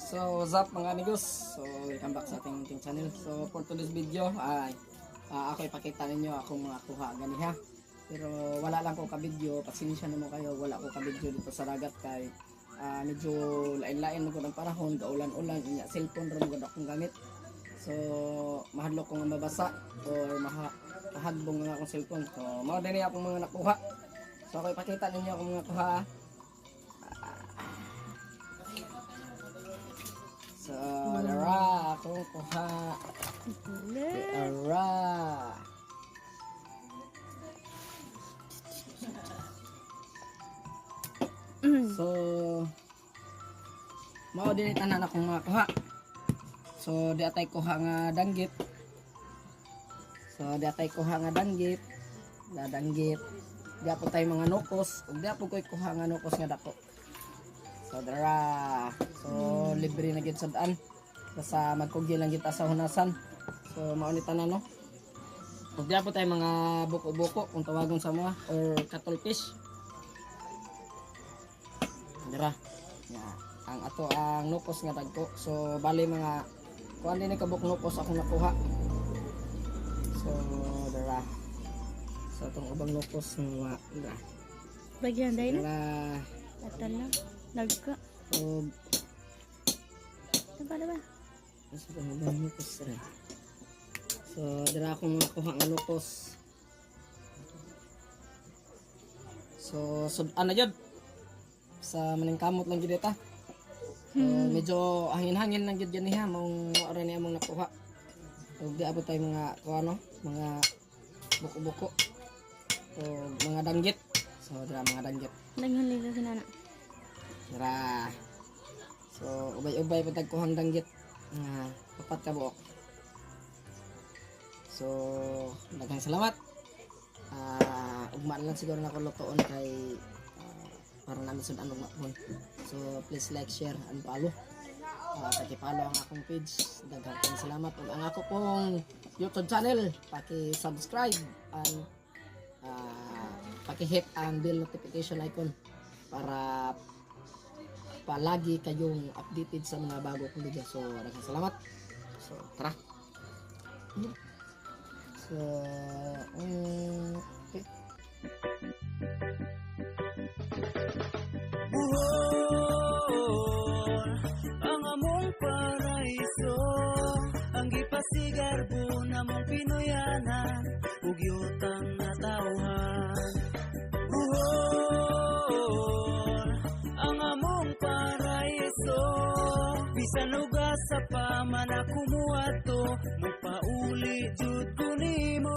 So, what's up mga amigos? So, welcome back sa ating ating channel. So, for today's video, ay ah, ako ipakita ninyo akong mga kuha gani ha. Pero wala lang ko ka-video, pasensya na mo kayo, wala ko ka-video dito sa dagat kay ah, medyo lain-lain mo ng panahon, gaulan-ulan, inya cellphone ro mo akong gamit. So, mahadlok ko nga mabasa or maha kahagbong nga akong cellphone. So, mao din akong mga nakuha. So, ako ipakita ninyo akong mga kuha. So, dara, akong kuha. Dara. So, mao din tanan akong mga kuha. So, di atay kuha nga danggit. So, di atay kuha nga danggit. Dadanggit. Di apo tay mga nukos. Ug di apo ko'y kuha nga nukos nga dako. So, dara. So, libre na gid sa daan. Basta magkugi lang kita sa hunasan. So, mao ni tanan no. Ug di apo tay mga buko-buko kung tawagon sa mga or cuttlefish. Dara. Ya, ang ato ang nukos nga dagko. So, bali mga kuan din kabuk nukos ako nakuha. So, dara. So, itong ubang nukos nga dara. Bagian dahil na. Dara. Atal na. Nagka. So, Diba diba? Nasa ba mga nukos rin? So, dara akong nakuha nga nukos. So, sud ano yun? Sa maning kamot lang gid ta. So, medyo hangin-hangin lang gid yan niya mong wala niya mong nakuha. So, di abot tayo mga kuha no, mga buko-buko. So, mga danggit. So, dara mga danggit. Naghan nila sa nana. Tara. So, ubay-ubay pa tagkuhang danggit. Nga, papat ka buok. So, daghang salamat. Ah, ugma lang siguro na ako lutoon kay ah, para namin sudan ugma po. So, please like, share, and follow. Uh, paki-follow ang akong page. Daghang salamat. Ug ang ako pong YouTube channel, paki-subscribe and ah, paki-hit ang bell notification icon para palagi kayong updated sa mga bago kong video. So, maraming salamat. So, tara. So, um, okay. Buhol ang among ang gipasigar na mong pinuyanan ug bisan ugas sa pamana kumuadto mupauli jud ko nimo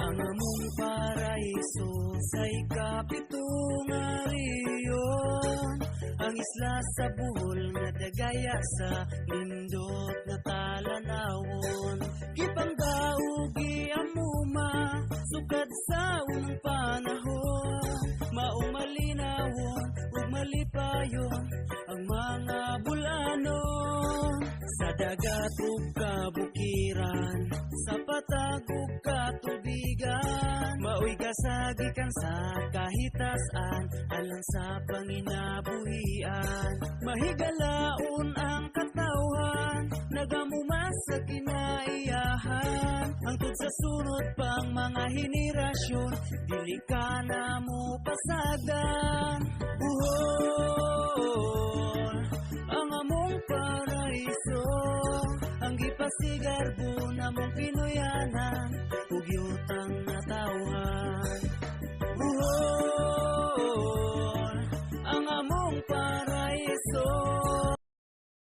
ang among paraiso sa ikapitong ariyon ang isla sa buhol nga dagaya sa lindot na talanawon. Gipanggaugi amuma sukad sa unang panahon. Maong malinawon ug malipayon ang mga bulanon sa dagat ug kabukiran sa patag ug katubigan maoy kasagikan sa kahitasan alang sa panginabuhian. Mahigalaon ang katawhan nagamuma sa kinaiyahan. Hangtod sa sunod pang mga henerasyon dili ka na mo pasagdan buhol ang among paraiso Ang gipasigarbo na mong pinuyanan. Ugyutang